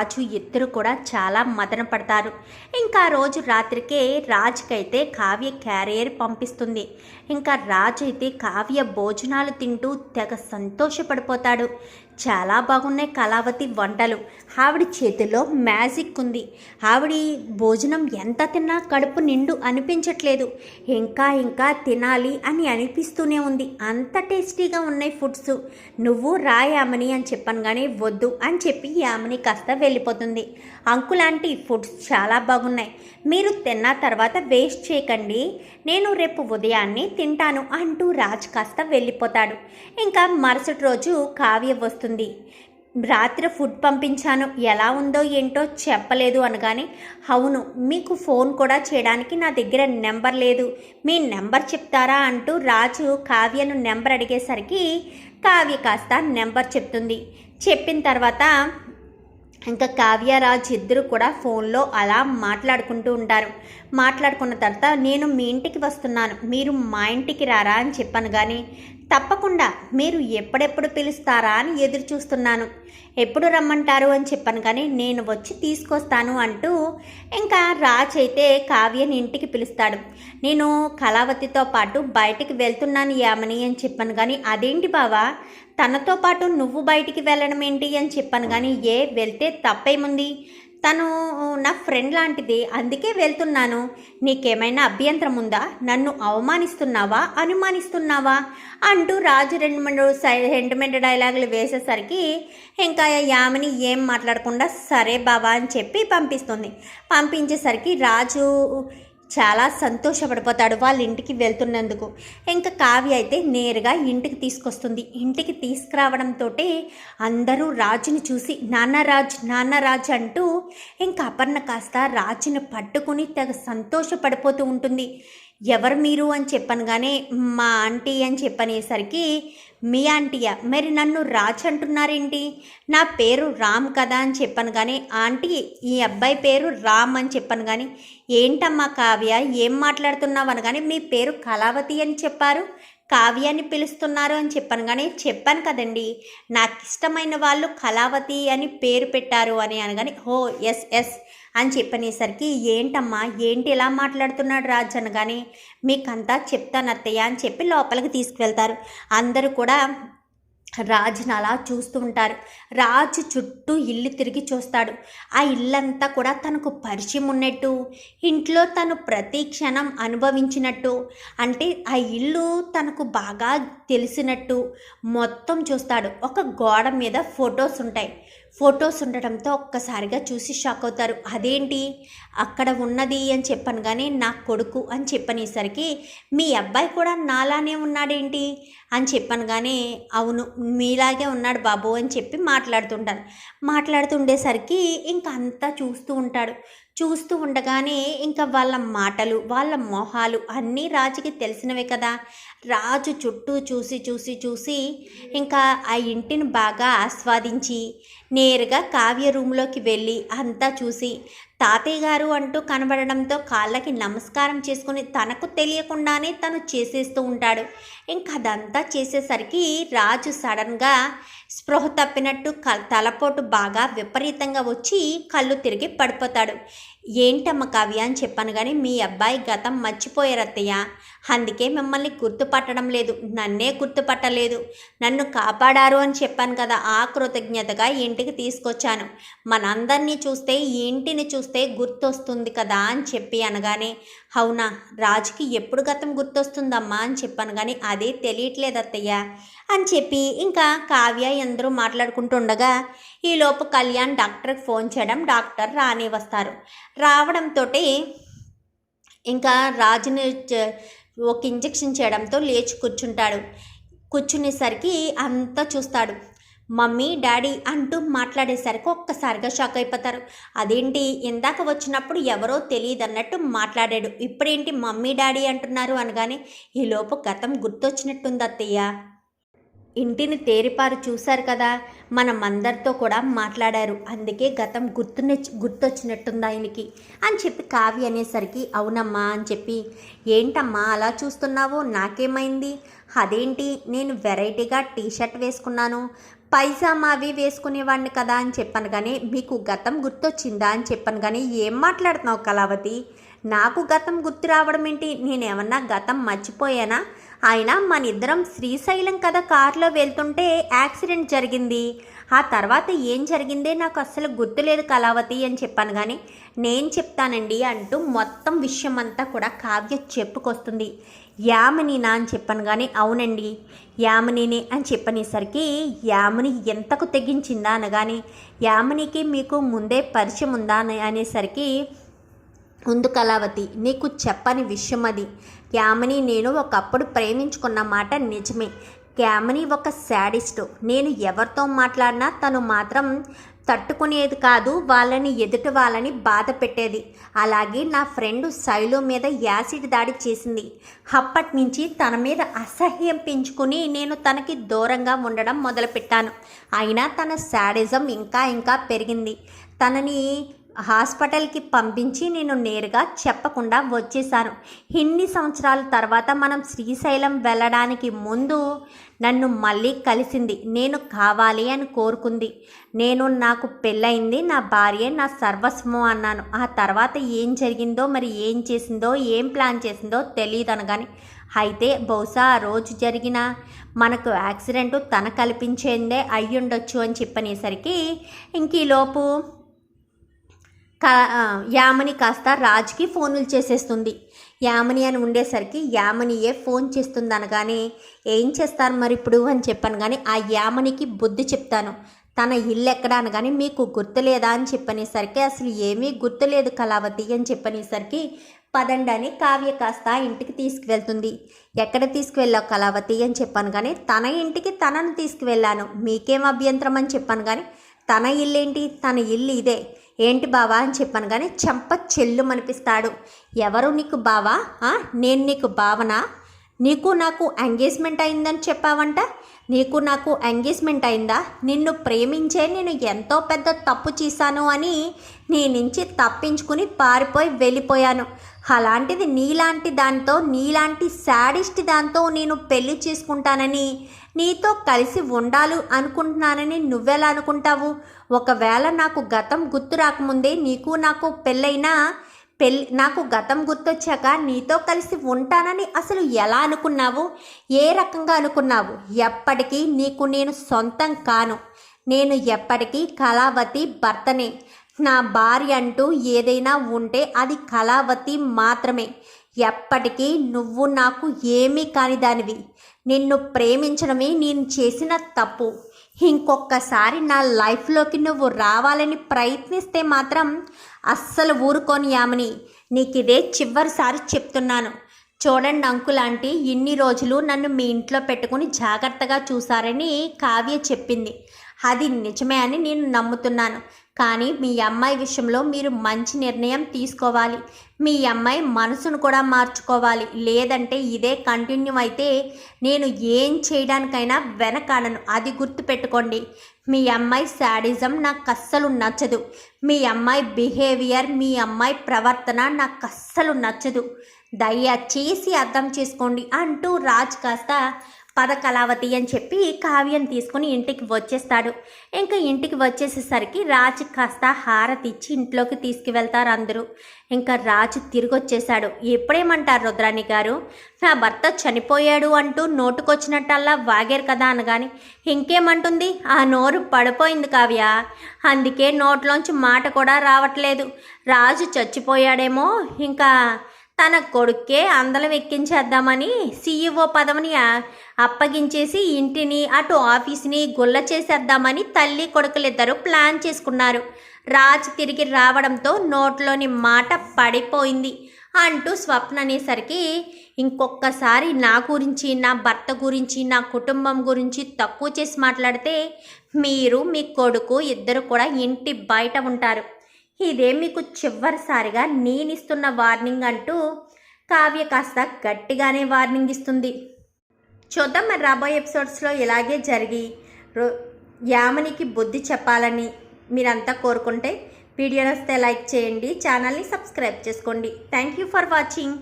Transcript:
రాజు ఇద్దరు కూడా చాలా మదన పడతారు. ఇంకా రోజు రాత్రికే రాజుకైతే కావ్య క్యారియర్ పంపిస్తుంది. ఇంకా రాజు అయితే కావ్య భోజనాలు తింటూ తెగ సంతోషపడిపోతాడు. చాలా బాగున్నాయి కళావతి వంటలు. ఆవిడ చేతిలో మ్యాజిక్ ఉంది. ఆవిడ భోజనం ఎంత తిన్నా కడుపు నిండు అనిపించట్లేదు. ఇంకా ఇంకా తినాలి అని అనిపిస్తూనే ఉంది. అంత టేస్టీగా ఉన్నాయి ఫుడ్స్. నువ్వు రా యామని అని చెప్పాను కానీ వద్దు అని చెప్పి యామని కాస్త వెళ్ళిపోతుంది. అంకులాంటి ఫుడ్స్ చాలా బాగున్నాయి. మీరు తిన్న తర్వాత వేస్ట్ చేయకండి. నేను రేపు ఉదయాన్నే తింటాను అంటూ రాజ్ కాస్త వెళ్ళిపోతాడు. ఇంకా మరుసటి రోజు కావ్య వస్తుంది. రాత్రి ఫుడ్ పంపించాను. ఎలా ఉందో ఏంటో చెప్పలేదు అనగానే అవును మీకు ఫోన్ కూడా చేయడానికి నా దగ్గర నెంబర్ లేదు. మీ నెంబర్ చెప్తారా? అంటూ రాజు కావ్యను నెంబర్ అడిగేసరికి కావ్య కాస్త నెంబర్ చెప్తుంది. చెప్పిన తర్వాత ఇంకా కావ్యరాజ్ ఇద్దరు కూడా ఫోన్లో అలా మాట్లాడుకుంటూ ఉంటారు. మాట్లాడుకున్న తర్వాత నేను మీ ఇంటికి వస్తున్నాను. మీరు మా ఇంటికి రారా? అని చెప్పాను కానీ తప్పకుండా మీరు ఎప్పుడెప్పుడు పిలుస్తారా అని ఎదురు చూస్తున్నాను ఎప్పుడు రమ్మంటారు అని చెప్పాను కానీ నేను వచ్చి తీసుకొస్తాను అంటూ ఇంకా రాజ్ అయితే కావ్యని ఇంటికి పిలుస్తాడు. నేను కళావతితో పాటు బయటికి వెళ్తున్నాను యామని అని చెప్పాను కానీ అదేంటి బావా? తనతో పాటు నువ్వు బయటికి వెళ్ళడం ఏంటి అని చెప్పాను కానీ ఏ వెళ్తే తప్పేముంది? తను నా ఫ్రెండ్ లాంటిది అందుకే వెళ్తున్నాను. నీకేమైనా అభ్యంతరం ఉందా? నన్ను అవమానిస్తున్నావా? అనుమానిస్తున్నావా? అంటూ రాజు రెండు మూడు సెంటిమెంట్ డైలాగులు వేసేసరికి ఇంకా యామిని ఏం మాట్లాడకుండా సరే బాబా అని చెప్పి పంపిస్తుంది. పంపించేసరికి రాజు చాలా సంతోషపడిపోతాడు వాళ్ళ ఇంటికి వెళ్తున్నందుకు. ఇంకా కావ్య అయితే నేరుగా ఇంటికి తీసుకొస్తుంది. ఇంటికి తీసుకురావడంతో అందరూ రాజుని చూసి నాన్న నాన్నరాజ్ నాన్న అంటూ ఇంకా అపర్ణ కాస్త రాజుని పట్టుకుని తెగ సంతోషపడిపోతూ ఉంటుంది. ఎవరు మీరు అని చెప్పనగానే మా ఆంటీ అని చెప్పనేసరికి మీ ఆంటీయా? మరి నన్ను రాజ్ అంటున్నారేంటి? నా పేరు రామ్ కదా అని చెప్పాను కానీ ఆంటీ ఈ అబ్బాయి పేరు రామ్ అని చెప్పాను కానీ ఏంటమ్మా కావ్య ఏం మాట్లాడుతున్నావు? అనగానే మీ పేరు కళావతి అని చెప్పారు. కావ్యాన్ని పిలుస్తున్నారు అని చెప్పాను. కానీ చెప్పాను కదండి నాకు ఇష్టమైన వాళ్ళు కళావతి అని పేరు పెట్టారు అని అనగానే హో ఎస్ ఎస్ అని చెప్పనేసరికి ఏంటమ్మా ఏంటి ఇలా మాట్లాడుతున్నాడు రాజు? అనగానే మీకంతా చెప్తాను అత్తయ్య అని చెప్పి లోపలికి తీసుకువెళ్తారు. అందరూ కూడా రాజుని అలా చూస్తూ ఉంటారు. రాజు చుట్టూ ఇల్లు తిరిగి చూస్తాడు. ఆ ఇల్లంతా కూడా తనకు పరిచయం ఉన్నట్టు ఇంట్లో తను ప్రతి క్షణం అనుభవించినట్టు అంటే ఆ ఇల్లు తనకు బాగా తెలిసినట్టు మొత్తం చూస్తాడు. ఒక గోడ మీద ఫొటోస్ ఉంటాయి. ఫొటోస్ ఉండటంతో ఒక్కసారిగా చూసి షాక్ అవుతారు. అదేంటి? అక్కడ ఉన్నది అని చెప్పాను కానీ నా కొడుకు అని చెప్పనేసరికి మీ అబ్బాయి కూడా నాలానే ఉన్నాడేంటి? అని చెప్పాను కానీ అవును మీలాగే ఉన్నాడు బాబు అని చెప్పి మాట్లాడుతుంటారు. మాట్లాడుతుండేసరికి ఇంకా అంతా చూస్తూ ఉంటాడు. చూస్తూ ఉండగానే ఇంకా వాళ్ళ మాటలు వాళ్ళ మొహాలు అన్నీ రాజుకి తెలిసినవే కదా. రాజు చుట్టూ చూసి చూసి చూసి ఇంకా ఆ ఇంటిని బాగా ఆస్వాదించి నేరుగా కావ్య రూమ్లోకి వెళ్ళి అంతా చూసి తాతయ్య గారు అంటూ కనబడడంతో కాళ్ళకి నమస్కారం చేసుకుని తనకు తెలియకుండానే తను చేసేస్తూ ఉంటాడు. ఇంకా అదంతా చేసేసరికి రాజు సడన్గా స్పృహ తప్పినట్టు క తలపోటు బాగా విపరీతంగా వచ్చి కళ్ళు తిరిగి పడిపోతాడు. ఏంటమ్మ కావ్య అని చెప్పాను కానీ మీ అబ్బాయి గతం మర్చిపోయారత్తయ్య అందుకే మిమ్మల్ని గుర్తుపట్టడం లేదు. నన్నే గుర్తుపట్టలేదు. నన్ను కాపాడారు అని చెప్పాను కదా ఆ కృతజ్ఞతగా ఇంటికి తీసుకొచ్చాను. మనందరినీ చూస్తే ఇంటిని చూస్తే గుర్తొస్తుంది కదా అని చెప్పి అనగానే అవునా రాజుకి ఎప్పుడు గతం గుర్తొస్తుందమ్మా అని చెప్పాను కానీ అదే తెలియట్లేదు అత్తయ్య అని చెప్పి ఇంకా కావ్య ఎందరూ మాట్లాడుకుంటుండగా ఈలోపు కళ్యాణ్ డాక్టర్కి ఫోన్ చేయడం డాక్టర్ రాని వస్తారు రావడంతో ఇంకా రాజుని ఒక ఇంజెక్షన్ చేయడంతో లేచి కూర్చుంటాడు. కూర్చునేసరికి అంతా చూస్తాడు. మమ్మీ డాడీ అంటూ మాట్లాడేసరికి ఒక్కసారిగా షాక్ అయిపోతారు. అదేంటి ఇందాక వచ్చినప్పుడు ఎవరో తెలియదు అన్నట్టు మాట్లాడాడు. ఇప్పుడేంటి మమ్మీ డాడీ అంటున్నారు అనగానే ఈలోపు గతం గుర్తొచ్చినట్టుంది అత్తయ్య ఇంటిని తేరిపారు చూశారు కదా. మనం అందరితో కూడా మాట్లాడారు. అందుకే గతం గుర్తునే గుర్తొచ్చినట్టుంది ఆయనకి. అని చెప్పి కావ్య అనేసరికి అవునమ్మా అని చెప్పి ఏంటమ్మా అలా చూస్తున్నావు? నాకేమైంది? అదేంటి? నేను వెరైటీగా టీ షర్ట్ వేసుకున్నాను పైజామావి వేసుకునేవాడిని కదా అని చెప్పాను కానీ మీకు గతం గుర్తొచ్చిందా అని చెప్పాను కానీ ఏం మాట్లాడుతున్నావు కళావతి? నాకు గతం గుర్తు రావడం ఏంటి నేనేమన్నా గతం మర్చిపోయానా? ఆయన మన ఇద్దరం శ్రీశైలం కదా కారులో వెళ్తుంటే యాక్సిడెంట్ జరిగింది. ఆ తర్వాత ఏం జరిగిందే నాకు అస్సలు గుర్తులేదు కళావతి అని చెప్పాను కానీ నేను చెప్తానండి అంటూ మొత్తం విషయం అంతా కూడా కావ్య చెప్పుకొస్తుంది. యామినీనా అని చెప్పాను కానీ అవునండి. యామినీనే అని చెప్పనేసరికి యామిని ఎంతకు తెగించిందా అనగాని యామినికి మీకు ముందే పరిచయం ఉందా అని అనేసరికి ముందు కళావతి నీకు చెప్పని విషయం అది యామిని నేను ఒకప్పుడు ప్రేమించుకున్న మాట నిజమే. యామిని ఒక శాడిస్టు. నేను ఎవరితో మాట్లాడినా తను మాత్రం తట్టుకునేది కాదు వాళ్ళని ఎదుటి వాళ్ళని బాధ పెట్టేది. అలాగే నా ఫ్రెండ్ శైలు మీద యాసిడ్ దాడి చేసింది. అప్పటి నుంచి తన మీద అసహ్యం పెంచుకుని నేను తనకి దూరంగా ఉండడం మొదలుపెట్టాను. అయినా తన శాడిజం ఇంకా ఇంకా పెరిగింది. తనని హాస్పిటల్కి పంపించి నేను నేరుగా చెప్పకుండా వచ్చేసాను. ఇన్ని సంవత్సరాల తర్వాత మనం శ్రీశైలం వెళ్ళడానికి ముందు నన్ను మళ్ళీ కలిసింది. నేను కావాలి అని కోరుకుంది. నేను నాకు పెళ్ళయింది నా భార్య నా సర్వస్వం అన్నాను. ఆ తర్వాత ఏం జరిగిందో మరి ఏం చేసిందో ఏం ప్లాన్ చేసిందో తెలియదు అనగాని అయితే బహుశా ఆ రోజు జరిగిన మనకు యాక్సిడెంట్ తన కల్పించేందే అయ్యుండొచ్చు అని చెప్పనేసరికి ఇంక ఈలోపు కా యామని కాస్త రాజ్కి ఫోనులు చేసేస్తుంది. యామని అని ఉండేసరికి యామనియే ఫోన్ చేస్తుంది అనగానే ఏం చేస్తారు మరి ఇప్పుడు అని చెప్పాను కానీ ఆ యామనికి బుద్ధి చెప్తాను. తన ఇల్లు ఎక్కడ అనగానే మీకు గుర్తులేదా? అని చెప్పనేసరికి అసలు ఏమీ గుర్తులేదు కళావతి అని చెప్పనేసరికి పదండి అని కావ్య కాస్త ఇంటికి తీసుకువెళ్తుంది. ఎక్కడ తీసుకువెళ్ళావు కళావతి? అని చెప్పాను కానీ తన ఇంటికి తనను తీసుకువెళ్ళాను. మీకేం అభ్యంతరం? అని చెప్పాను కానీ తన ఇల్లేంటి? తన ఇల్లు ఇదే. ఏంటి బావా అని చెప్పాను కానీ చెంప చెల్లు అనిపిస్తాడు ఎవరు నీకు బావా? నేను నీకు బావనా? నీకు నాకు ఎంగేజ్మెంట్ అయిందని చెప్పావంట? నీకు నాకు ఎంగేజ్మెంట్ అయిందా? నిన్ను ప్రేమించే నేను ఎంతో పెద్ద తప్పు చేశాను అని నీ నుంచి తప్పించుకుని పారిపోయి వెళ్ళిపోయాను. అలాంటిది నీలాంటి దాంతో నీలాంటి శాడిస్ట్ దాంతో నేను పెళ్ళి చేసుకుంటానని నీతో కలిసి ఉండాలి అనుకుంటున్నానని నువ్వెలా అనుకుంటావు? ఒకవేళ నాకు గతం గుర్తు రాకముందే నీకు నాకు పెళ్ళైనా పెళ్ళి నాకు గతం గుర్తొచ్చాక నీతో కలిసి ఉంటానని అసలు ఎలా అనుకున్నావు? ఏ రకంగా అనుకున్నావు? ఎప్పటికీ నీకు నేను సొంతం కాను. నేను ఎప్పటికీ కళావతి భర్తనే. నా భార్య అంటూ ఏదైనా ఉంటే అది కళావతి మాత్రమే. ఎప్పటికీ నువ్వు నాకు ఏమీ కాని దానివి. నిన్ను ప్రేమించడమే నేను చేసిన తప్పు. ఇంకొకసారి నా లైఫ్లోకి నువ్వు రావాలని ప్రయత్నిస్తే మాత్రం అస్సలు ఊరుకొని యామని. నీకు ఇదే చివరిసారి చెప్తున్నాను. చూడండి అంకుల్ ఆంటీ ఇన్ని రోజులు నన్ను మీ ఇంట్లో పెట్టుకుని జాగ్రత్తగా చూసారని కావ్య చెప్పింది. అది నిజమే అని నేను నమ్ముతున్నాను. కానీ మీ అమ్మాయి విషయంలో మీరు మంచి నిర్ణయం తీసుకోవాలి. మీ అమ్మాయి మనసును కూడా మార్చుకోవాలి. లేదంటే ఇదే కంటిన్యూ అయితే నేను ఏం చేయడానికైనా వెనకాడను. అది గుర్తుపెట్టుకోండి. మీ అమ్మాయి శాడిజం నాకు అస్సలు నచ్చదు. మీ అమ్మాయి బిహేవియర్ మీ అమ్మాయి ప్రవర్తన నాకు అస్సలు నచ్చదు. దయచేసి అర్థం చేసుకోండి అంటూ రాజ్ కాస్త పద కళావతి అని చెప్పి కావ్యం తీసుకుని ఇంటికి వచ్చేస్తాడు. ఇంకా ఇంటికి వచ్చేసేసరికి రాజు కాస్త హారతి ఇచ్చి ఇంట్లోకి తీసుకువెళ్తారు అందరూ. ఇంకా రాజు తిరిగి వచ్చేసాడు ఎప్పుడేమంటారు రుద్రాణి గారు? నా భర్త చనిపోయాడు అంటూ నోటుకొచ్చినట్టల్లా వాగారు కదా అనగాని ఇంకేమంటుంది? ఆ నోరు పడిపోయింది కావ్య. అందుకే నోట్లోంచి మాట కూడా రావట్లేదు. రాజు చచ్చిపోయాడేమో ఇంకా తన కొడుక్కే అందలం ఎక్కించేద్దామని సీఈఓ పదవిని అప్పగించేసి ఇంటిని అటు ఆఫీస్ని గుల్ల చేసేద్దామని తల్లి కొడుకులిద్దరూ ప్లాన్ చేసుకున్నారు. రాజ్ తిరిగి రావడంతో నోట్లోని మాట పడిపోయింది అంటూ స్వప్న అనేసరికి ఇంకొకసారి నా గురించి నా భర్త గురించి నా కుటుంబం గురించి తక్కువ చేసి మాట్లాడితే మీరు మీ కొడుకు ఇద్దరు కూడా ఇంటి బయట ఉంటారు. ఇదే మీకు చివరిసారిగా నేనిస్తున్న వార్నింగ్ అంటూ కావ్య కాస్త గట్టిగానే వార్నింగ్ ఇస్తుంది. చూద్దాం మరి రాబోయే ఎపిసోడ్స్లో ఇలాగే జరిగి రో- యామనికి బుద్ధి చెప్పాలని మీరంతా కోరుకుంటే వీడియో వస్తే లైక్ చేయండి ఛానల్ని సబ్స్క్రైబ్ చేసుకోండి. Thank you for watching.